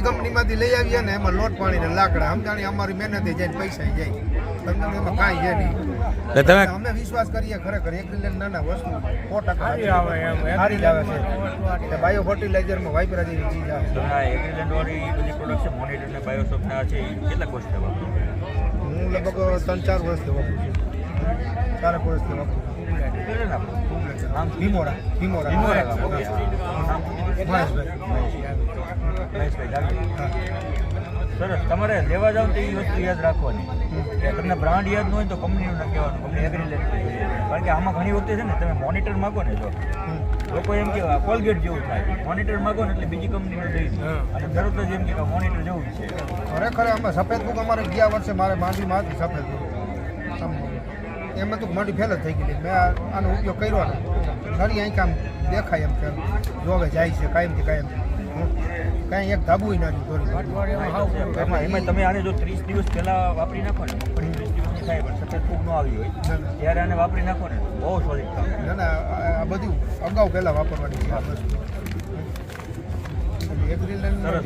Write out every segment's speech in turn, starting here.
બીજી કંપનીમાંથી લઈ આવીએ ને એમાં લોટ પાણી ને લાકડા. સમજાણી અમારી મહેનતે જાય ને પૈસા જાય. સમજાણી એમાં કાંઈ છે નહીં. તમે અમે વિશ્વાસ કરીએ ખરેખર એક નાના વસ્તુ. સો ટકા સારી આવે સારી જ આવે છે. બાયો ફર્ટિલાઇઝરમાં વાઇપરા જેવી ચીજ આવે. તમે એગ્રીલેન્ડ વાળી બધી પ્રોડક્ટ છે મોનિટર ને બાયોસોપ છે કેટલા કોસ્ટ વાપરો હું લગભગ ત્રણ ચાર વર્ષથી વાપરું છું. ચારક ભીમોરા. ભીમોરા. ભીમોરા મહેશભાઈ. સરસ. તમારે લેવા જાવ તો એ વસ્તુ યાદ રાખવાની. કે તમને બ્રાન્ડ યાદ ન હોય તો કંપનીનું ના કહેવાનું કંપની એગ્રીલેન્ડ કારણ કે આમાં ઘણી વખતે છે ને તમે મોનિટર માગો ને જો લોકો એમ કે કોલગેટ જેવું થાય. મોનિટર માગો ને એટલે બીજી કંપનીને દઈ દે અને તરત જ એમ કે મોનિટર જેવું છે. ખરેખર અમે સફેદ બુક અમારે ગયા વર્ષે મારે માંડવીમાં હતી સફેદ બુક એમાં તો માંડી ફેલ જ થઈ ગઈ મેં આનો ઉપયોગ કર્યો ને. ઘણી અહીં કામ દેખાય એમ કે જોવે જાય છે કાયમથી કાયમ. કાંઈ એક ધાબુ નથી થોડી એમાં એમાં તમે આને જો ત્રીસ દિવસ પહેલા વાપરી નાખો ને મગફળી ત્રીસ દિવસની થાય પણ સતત ફૂગ ન આવી હોય ત્યારે આને વાપરી નાખો ને બહુ સોલિડ થાય ના ના આ બધું અગાઉ પહેલાં વાપરવાની છે આ વસ્તુ.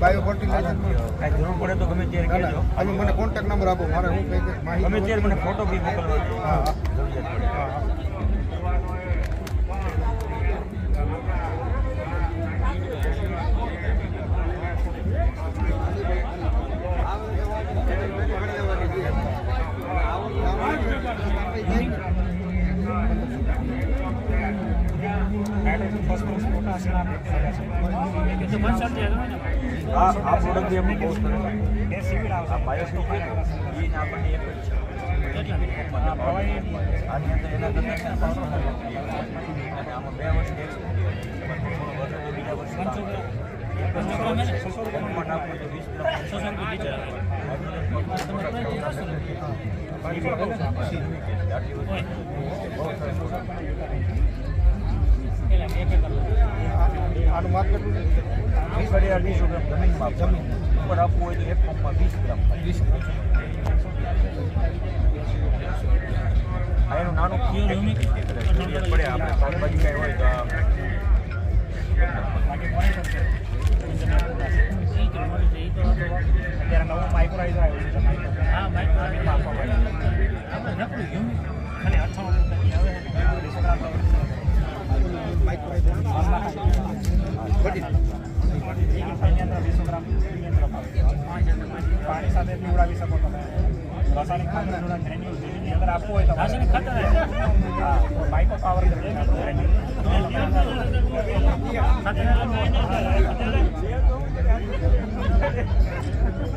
બાયો ફર્ટિલાઇઝર કાંઈ જરૂર પડે તો ગમે ત્યારે કહેજો. તમે મને કોન્ટેક્ટ નંબર આપો મારે હું માહિતી ગમે ત્યારે મને ફોટો બી મોકલવા હા, હા. જરૂરિયાત પડે હા, હા. આ આ પ્રોડક્ટ બી એમની બહુ સરસ બાયોફિલ છે એ જ છે આની અંદર એના કરતાં છે અને આમાં બે વર્ષ તો બીજા વર્ષે પંપમાં નાખવું તો વીસ ગ્રામ આનું માર્કેટ વીસ અઢી અઢીસો ગ્રામ જમીનમાં જમીન. ઉપર આપવું હોય તો એક પંપમાં વીસ ગ્રામ વીસ આ એનું નાનું પડે આપણે શાકભાજી કાંઈ હોય તો અત્યારે નવું માઇક્રોરાઇઝર આવ્યું છે આપણે નકરું તમે પીવડાવી શકો તમે. રાસાયણિક ખાતર જેની અંદર આપવું હોય તો રાસાયણિક ખાતર માઇક્રો પાવર